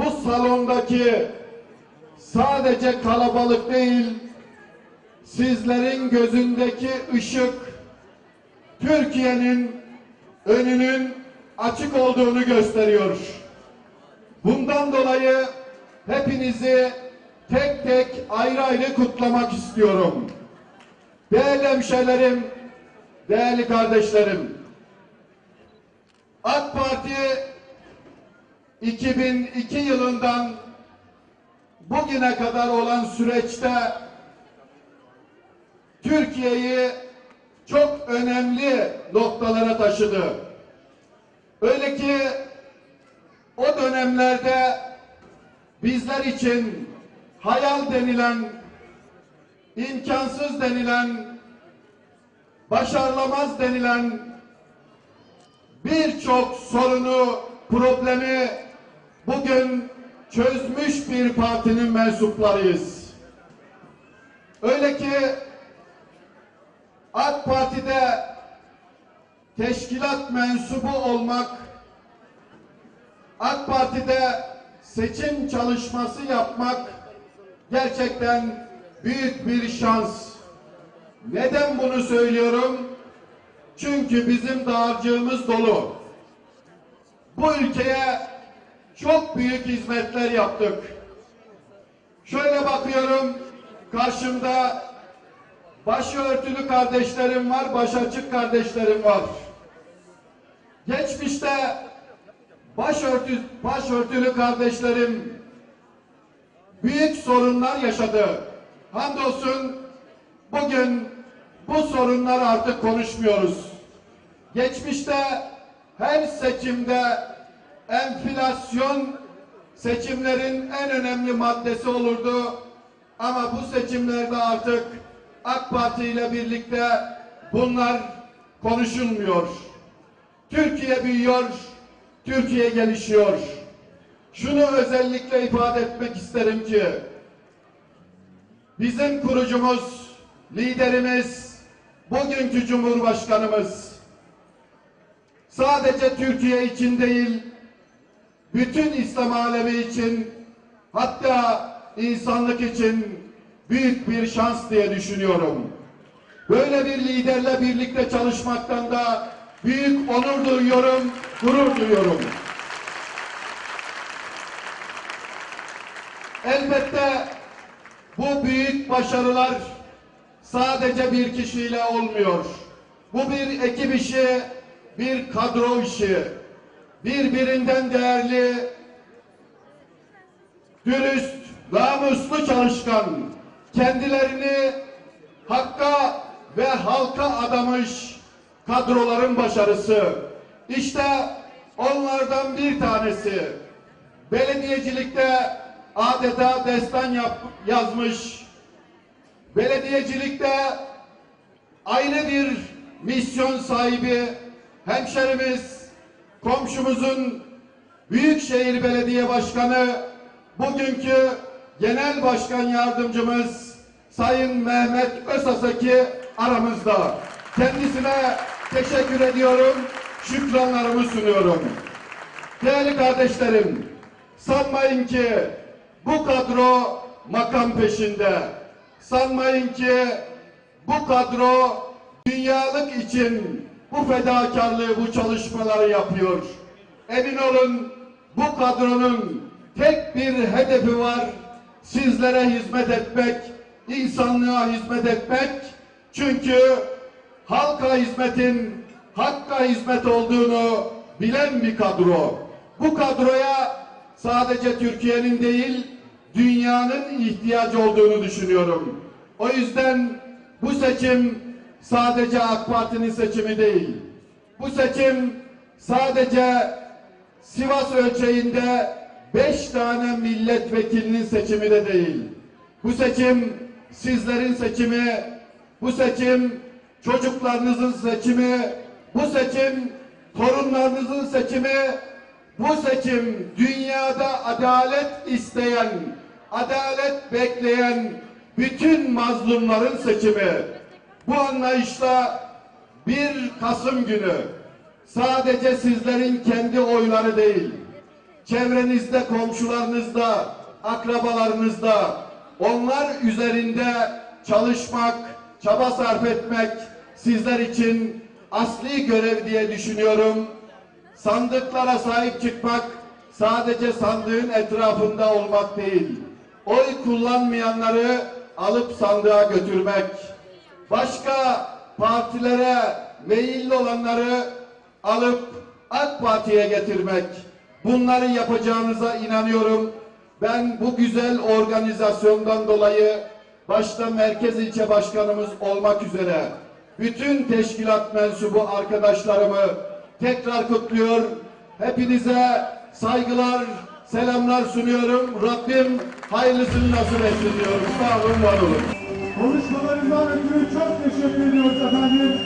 bu salondaki sadece kalabalık değil, sizlerin gözündeki ışık, Türkiye'nin önünün açık olduğunu gösteriyor. Bundan dolayı hepinizi tek tek ayrı ayrı kutlamak istiyorum. Değerli hemşehrilerim, değerli kardeşlerim, AK Parti 2002 yılından bugüne kadar olan süreçte Türkiye'yi çok önemli noktalara taşıdı. Öyle ki o dönemlerde bizler için hayal denilen, imkansız denilen, başarılamaz denilen birçok sorunu, problemi bugün çözmüş bir partinin mensuplarıyız. Öyle ki AK Parti'de teşkilat mensubu olmak, AK Parti'de seçim çalışması yapmak gerçekten büyük bir şans. Neden bunu söylüyorum? Çünkü bizim dağarcığımız dolu. Bu ülkeye çok büyük hizmetler yaptık. Şöyle bakıyorum, karşımda başörtülü kardeşlerim var, başaçık kardeşlerim var. Geçmişte başörtü, başörtülü kardeşlerim büyük sorunlar yaşadı. Hamdolsun bugün bu sorunlar artık konuşmuyoruz. Geçmişte her seçimde enflasyon seçimlerin en önemli maddesi olurdu. Ama bu seçimlerde artık AK Parti ile birlikte bunlar konuşulmuyor. Türkiye büyüyor, Türkiye gelişiyor. Şunu özellikle ifade etmek isterim ki bizim kurucumuz, liderimiz, bugünkü Cumhurbaşkanımız sadece Türkiye için değil, bütün İslam alemi için hatta insanlık için büyük bir şans diye düşünüyorum. Böyle bir liderle birlikte çalışmaktan da büyük onur duyuyorum, gurur duyuyorum. Elbette bu büyük başarılar sadece bir kişiyle olmuyor. Bu bir ekip işi, bir kadro işi. Birbirinden değerli, dürüst, namuslu çalışkan, kendilerini hakka ve halka adamış kadroların başarısı. İşte onlardan bir tanesi. Belediyecilikte adeta destan yap, yazmış. Belediyecilikte ayrı bir misyon sahibi hemşerimiz, komşumuzun Büyükşehir Belediye Başkanı, bugünkü Genel Başkan Yardımcımız Sayın Mehmet Özasaki aramızda. Kendisine teşekkür ediyorum, şükranlarımı sunuyorum. Değerli kardeşlerim, sanmayın ki bu kadro makam peşinde. Sanmayın ki bu kadro dünyalık için bu fedakarlığı, bu çalışmaları yapıyor. Emin olun bu kadronun tek bir hedefi var. Sizlere hizmet etmek, insanlığa hizmet etmek. Çünkü halka hizmetin hakka hizmet olduğunu bilen bir kadro. Bu kadroya sadece Türkiye'nin değil, dünyanın ihtiyacı olduğunu düşünüyorum. O yüzden bu seçim sadece AK Parti'nin seçimi değil. Bu seçim sadece Sivas ölçeğinde beş tane milletvekilinin seçimi de değil. Bu seçim sizlerin seçimi, bu seçim çocuklarınızın seçimi, bu seçim torunlarınızın seçimi, bu seçim dünyada adalet isteyen, adalet bekleyen bütün mazlumların seçimi. Bu anlayışla 1 Kasım günü sadece sizlerin kendi oyları değil, çevrenizde, komşularınızda, akrabalarınızda onlar üzerinde çalışmak, çaba sarf etmek sizler için asli görev diye düşünüyorum. Sandıklara sahip çıkmak sadece sandığın etrafında olmak değil. Oy kullanmayanları alıp sandığa götürmek. Başka partilere meyilli olanları alıp AK Parti'ye getirmek. Bunları yapacağınıza inanıyorum. Ben bu güzel organizasyondan dolayı başta Merkez İlçe Başkanımız olmak üzere bütün teşkilat mensubu arkadaşlarımı tekrar kutluyor. Hepinize saygılar, selamlar sunuyorum. Rabbim hayırlısını nasip etsin diyorum. Sağ olun, var olun. Konuşmalarından ötürü çok teşekkür ediyoruz efendim.